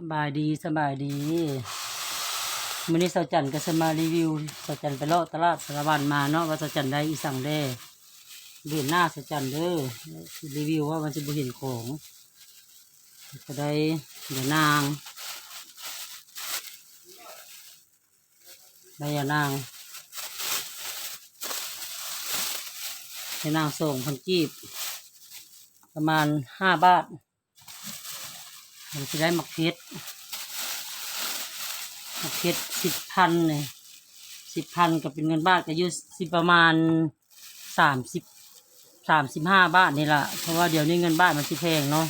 สบายดีสบายดีมื้อนี้สาจันก็สมารีวิวสาจันไปเลาะตลาดสารวันมาเนาะว่าสาจันได้อีสั่งได้เวียนหน้าสาจันเด้อรีวิวว่ามันจะบ่เห็นของก็ได้เดี๋ยวนางได้ยานางได้นางส่งพันกีบประมาณห้าบาท มันจะได้หมักเพชรหมักเพชรสิบพันเลยสิบพันก็เป็นเงินบาทก็อยู่สิประมาณสามสิบสามสิบห้าบาทนี่แหละเพราะว่าเดี๋ยวนี้เงินบาทมันสิแพงเนาะ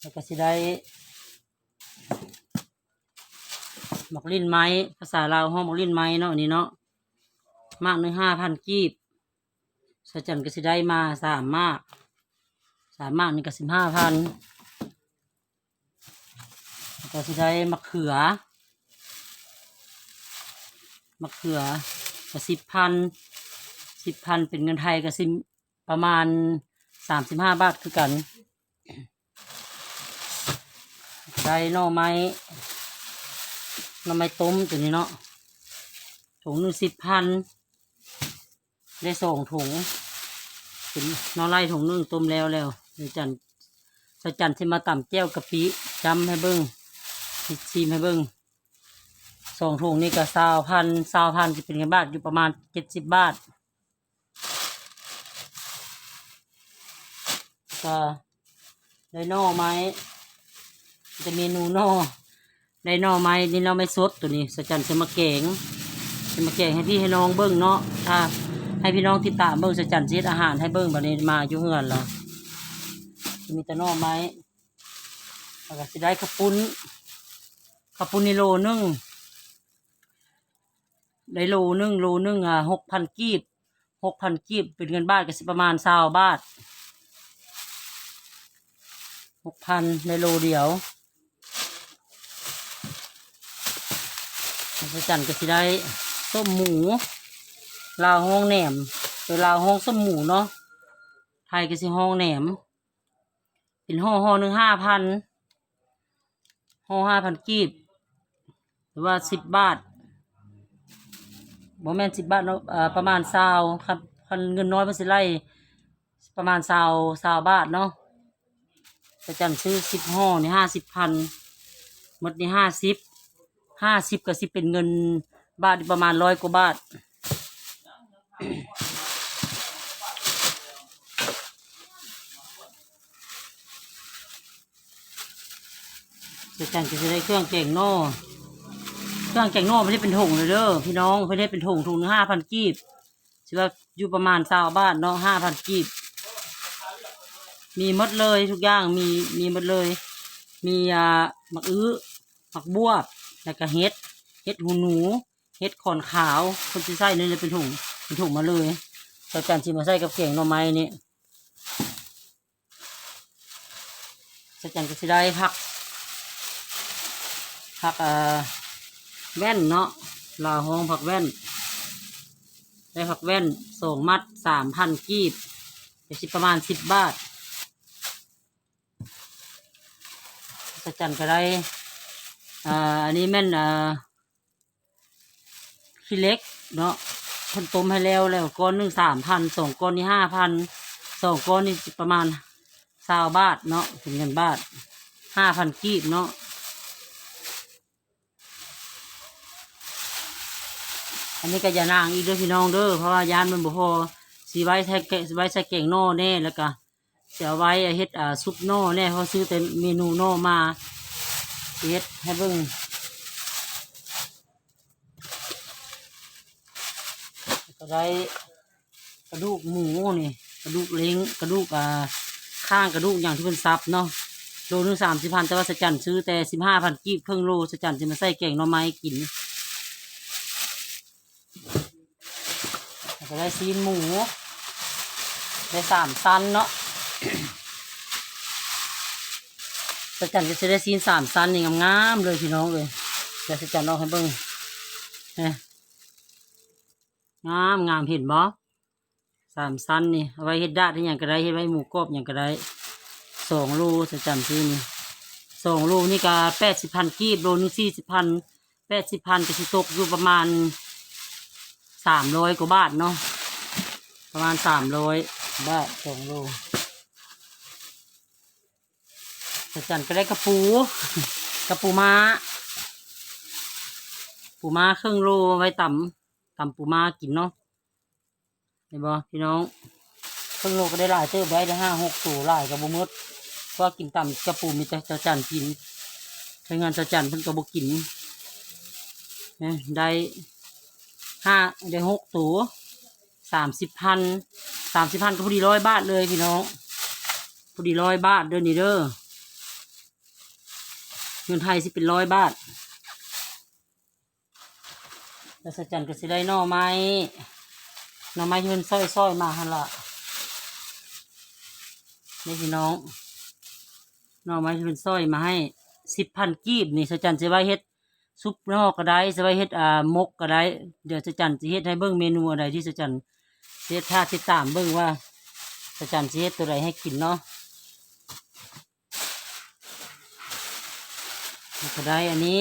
แล้วก็จะได้หมักลิ้นไม้ ภาษาลาวห้องหมักลิ้นไม้เนาะอันนี้เนาะมากหนึ่งห้าพันกีบสจันก็จะได้มาสามมากสามมากนี่ก็สิบห้าพัน แล้วก็จะได้มะเขือ มะเขือก็สิบพันสิบพันเป็นเงินไทยก็สิประมาณสามสิบห้าบาทคือกัน ได้นอไม้นอไม้ต้มตัวนี้เนาะถุงหนึ่งสิบพันได้สองถุงเป็นนอไล่ถุงหนึ่งต้มแล้วแล้วเดี๋ยวจันสจันที่มาต่ำแจ้วกะปิจำให้เบิ้ง ชิมให้เบิ้งสองถุงนี่ก็สาวพันสาวพันจะเป็นเงินบาทอยู่ประมาณเจ็ดสิบบาทก็ได้น่อไม้จะเมนูนอได้น่อไม้นี่เราไม่สดตัวนี้สจันจะมาแกงจะมาแกงให้พี่ให้น้องเบิ้งเนาะถ้าให้พี่น้องติดตามเบิ้งสจันเสียอาหารให้เบิ้งบัดนี้มาอยู่เฮือนแล้วจะมีแต่นอไม้แล้วก็สิได้ข้าวปุ้น ข้าวปุ้นนี่โลนึงได้โลนึงโลนึงอะหกพันกีบหกพันกีบเป็นเงินบาทก็สิประมาณสาวบาทหกพันในโลเดียวพระจันทร์ก็สิได้ส้มหมู ลาวห้องแหนมโดยลาวห้องส้มหมูเนาะ ไทยก็สิห้องแหนม เป็นห่อห่อหนึ่งห้าพันห่อห้าพันกีบ รือว่าสิบบาทบ่แม่นสิบบาทเนาะเอ่อประมาณซาวครับคันเงินน้อยมันสิไล่ประมาณซาวซาวบาทเนาะจะจันซื้อสิบห่อนี่ห้าสิบพันหมดนี่ห้าสิบห้าสิบก็สิบเป็นเงินบาทประมาณร้อยกว่าบาทจะจันจะได้เครื่องแกงโน่ เครื่องแกงโน่ไม่ได้เป็นถุงเลยเด้อพี่น้องไม่ได้เป็นถุงถุงห้าพันกีบถือว่าอยู่ประมาณสาวบ้านเนาะห้าพันกีบ มีมดเลยทุกอย่างมีมีมดเลย มีอ่าหมักอื้อหมักบวบแล้วก็เห็ดเห็ดหูหนูเห็ดขอนขาวคนที่ใส่นี่เลยเป็นถุงเป็นถุงมาเลยเราจันชิมมาใส่กับเก่งหน่อไม้นี่จะจันก็จะได้ผักผักเอ่อ แว่นเนาะลาห้องผักแว่นได้ผักแว่นสองมัดสามพันกีบจะสิประมาณสิบบาทสจันก็ได้อ่าอันนี้แม่นอ่าขี้เล็กเนาะคนต้มให้แล้วแล้วก้อนหนึ่งสามพันสองก้อนนี่ห้าพันสองก้อนนี่ประมาณสาวบาทเนาะเป็นเงินบาทห้าพันกีบเนาะ อันนี้ก็อย่านางอีกเด้อพี่น้องเด้อเพราะว่ายานมันบ่พอสีไว้ใส่แกะสิไว้ใส่แกงน่แน่แล้วก็จะเอาไว้เฮ็ดอ่าซุปน่แน่เพราะซื้อแต่เมนูน่มาเฮ็ดให้เบิ่งก็ได้กระดูกหมูนี่กระดูกเล้งกระดูกอ่าข้างกระดูกอย่างที่เป็นซับเนาะโลนึงสามสิบพันแต่ว่าสจันซื้อแต่สิบห้าพันกีบครึ่งโลสจันจะมาใส่แกงน่อไม้กิน แล้ว ก็ได้ซีนหมู ได้สามซันเนาะสจันจะได้ซีนสามซันนี่งามๆเลยพี่น้องเลยเดี๋ยวสจันเอาให้เบิ่งเนี่ยงามงามเห็นบ่สามซันนี่เอาไว้เฮ็ดดาดที่อย่างก็ได้เฮ็ดไว้หมูกรอบอย่างก็ได้สองโลสจันซื้อนี่สองโลนี่ก็แปดสิบพันกีบโลนึงสี่สิบพันแปดสิบพันก็สิตกอยู่ประมาณ สามร้อยกว่าบาทเนาะประมาณสามร้อยบาทสองโลอาจารย์ก็ได้กระปูกระปูม้า ปูม้าครึ่งโลไว้ต่ำต่ำปูม้ากินเนาะเห็นบ่พี่น้องครึ่งโลก็ได้หลายเติบได้ได้ห้าหกตัวหลายกับบุมดเพราะกินต่ำกระปูมีแต่จ้าจันกินใช้งานจ้าจันเพิ่นก็บ่กินได้ ห้าได้หกตัวสามสิบพันสามสิบพันก็พอดีร้อยบาทเลยพี่น้องพอดีร้อยบาทเด้อนี่เด้อเงินไทยสิเป็นร้อยบาทแล้วสจันก็สิได้หน่อไม้หน่อไม้ที่มันซ้อยมาหันละนี่พี่น้องหน่อไม้ที่มันซ้อยมาให้สิบพันกีบนี่สจันจะไว้เฮ็ด ซุปนอกก็ได้จะไว้เฮ็ดอ่ามกก็ได้ เดี๋ยวสจันจะเฮ็ดให้เบิ่งเมนูอะไรที่สจันสิเฮ็ดท่าติดตามเบิ่งว่าสจันจะเฮ็ดตัวใดให้กินเนาะก็ได้อันนี้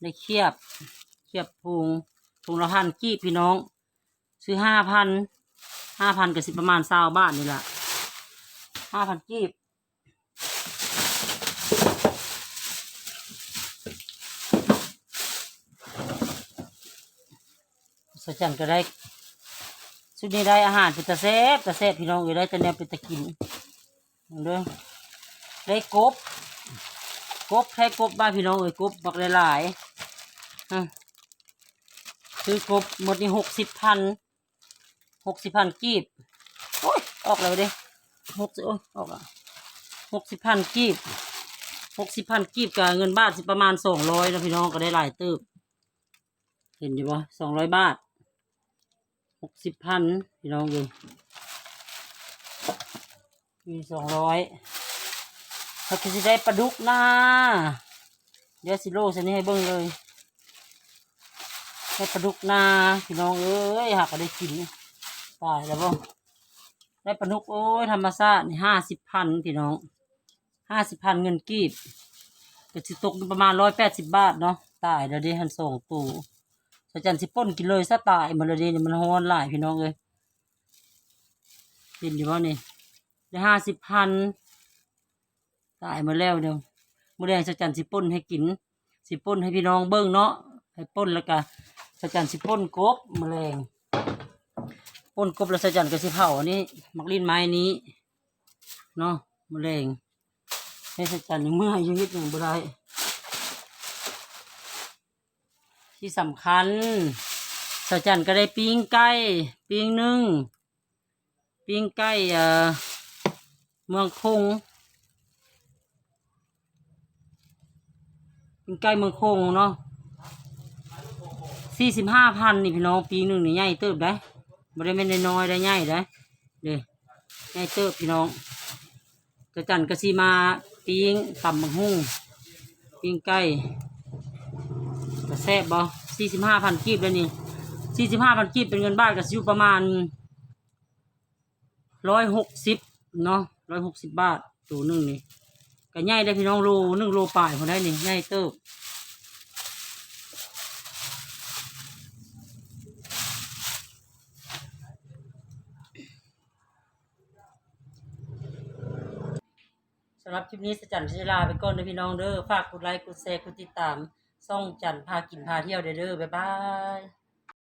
ได้เคียบเคียบพุงพุงละพันกี้พี่น้อง ซื้อห้าพันห้าพันกับสิบประมาณสาวบาทนี่แหละห้าพันกีบ สจันก็ได้สุดนี้ได้อาหารเป็นตะเซบตะเซบพี่น้องอยู่ได้แต่แนวเป็นตะกินเด้อได้กบ กบแค่กบบ้านพี่น้องเอ้ยกบบักหลายๆฮะซื้อกบหมดนี่หกสิบพันหกสิบพันกีบโอ้ยออกแล้วเด้หกสิโอ้ยออกอะหกสิบพันกีบหกสิบพันกีบกับเงินบาทสิประมาณสองร้อยนะพี่น้องก็ได้หลายติบเห็นอยู่ปะสองร้อยบาท หกสิบพันพี่น้องเลยมีสองร้อยเขาก็จะได้ปลาดุกนะเดี๋ยวสิโลสันนี้ให้เบิ่งเลยได้ปลาดุกนาพี่น้องเอ้ยหากได้กินตายแล้วบ่ได้ปลาดุกโอ้ยธรรมชาติห้าสิบพันพี่น้องห้าสิบพันเงินกีบก็สิตกประมาณร้อยแปดสิบบาทเนาะตายแล้วดิหันส่งตู่ สจันสิป้นกินเลยซะตายมันเลยเดิมันฮ้อนหลายพี่น้องเอ้ยเห็นอยู่ว่านี่ได้ห้าสิบพันตายมาแล้วเดี๋ยวมื่อแดงสจันสิป่นให้กิน สิป่นให้พี่น้องเบิ้งเนาะให้ป่นแล้วก็สจันสิป่นกบมแมลงป่นกบแล้วสจันก็สิเผาอันนี้มักลิ้นไม้นี้เนาะมแมลงให้สจันยังเมื่อยอยู่นิดหนึ่งบ่ได้ ที่สำคัญสจันก็ได้ปิ้งไก่ปิ้งนึ่งปิ้งไก่เอ่อเมืองคงเป็นไก่เมืองคงเนาะสี่สิบห้าพันนี่พี่น้องปีหนึ่งนี่ใหญ่เติบได้ไม่ได้ไม่ได้น้อยได้ใหญ่ได้เด้ใหญ่เติบพี่น้องกระจันกระซีมาปีงตำบังหุ่งปีงไก่ กระแซบบ่สี่สิบห้าพันกีบแล้วนี่สี่สิบห้าพันกีบเป็นเงินบาทก็สิอยู่ประมาณร้อยหกสิบเนาะร้อยหกสิบบาทตัวหนึ่งนี่ก็ใหญ่ได้พี่น้องโลหนึ่งโลป่ายพอได้นี่ใหญ่เติบสำหรับคลิปนี้สจันชิลาไปก่อนเด้อพี่น้องเด้อ ฝากกดไลค์ กดแชร์ กดติดตาม ซ่องจันทร์พากินพาเที่ยวเด้อเด้อบ๊ายบาย